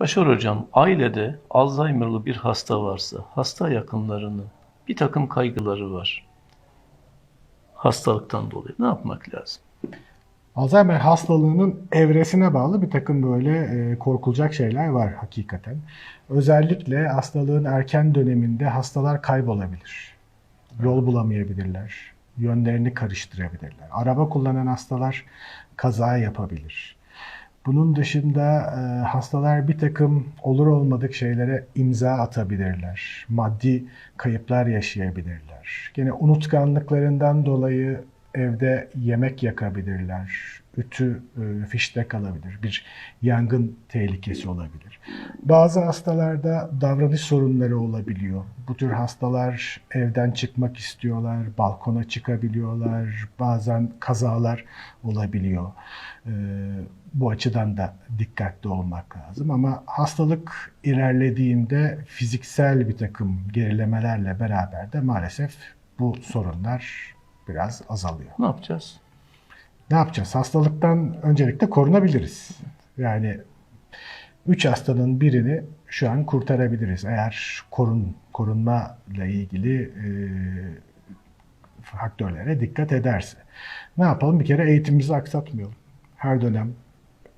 Başar Hocam, ailede Alzheimer'lı bir hasta varsa, hasta yakınlarının bir takım kaygıları var. Hastalıktan dolayı ne yapmak lazım? Alzheimer hastalığının evresine bağlı bir takım böyle e, korkulacak şeyler var hakikaten. Özellikle hastalığın erken döneminde hastalar kaybolabilir. Yol bulamayabilirler. Yönlerini karıştırabilirler. Araba kullanan hastalar kaza yapabilir. Bunun dışında e, hastalar bir takım olur olmadık şeylere imza atabilirler. Maddi kayıplar yaşayabilirler. Gene unutkanlıklarından dolayı evde yemek yakabilirler. Ütü e, fişte kalabilir. Bir yangın tehlikesi olabilir. Bazı hastalarda davranış sorunları olabiliyor. Bu tür hastalar evden çıkmak istiyorlar, balkona çıkabiliyorlar. Bazen kazalar olabiliyor. E, bu açıdan da dikkatli olmak lazım. Ama hastalık ilerlediğinde fiziksel bir takım gerilemelerle beraber de maalesef bu sorunlar biraz azalıyor. Ne yapacağız? Ne yapacağız? Hastalıktan öncelikle korunabiliriz. Yani 3 hastanın birini şu an kurtarabiliriz. Eğer korun korunma ile ilgili e, faktörlere dikkat ederse. Ne yapalım? Bir kere eğitimimizi aksatmayalım. Her dönem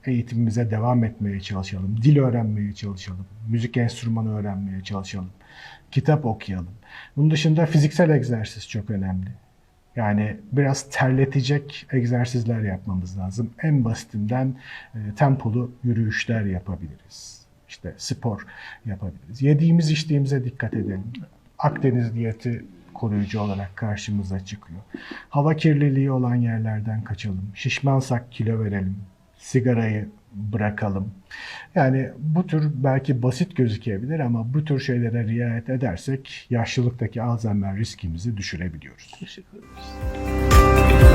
eğitimimize devam etmeye çalışalım. Dil öğrenmeye çalışalım. Müzik enstrümanı öğrenmeye çalışalım. Kitap okuyalım. Bunun dışında fiziksel egzersiz çok önemli. Yani biraz terletecek egzersizler yapmamız lazım. En basitinden e, tempolu yürüyüşler yapabiliriz. İşte spor yapabiliriz. Yediğimiz içtiğimize dikkat edelim. Akdeniz diyeti koruyucu olarak karşımıza çıkıyor. Hava kirliliği olan yerlerden kaçalım. Şişmansak kilo verelim. Sigarayı bırakalım. Yani bu tür belki basit gözükebilir ama bu tür şeylere riayet edersek yaşlılıktaki Alzheimer riskimizi düşürebiliyoruz. Teşekkür ederiz.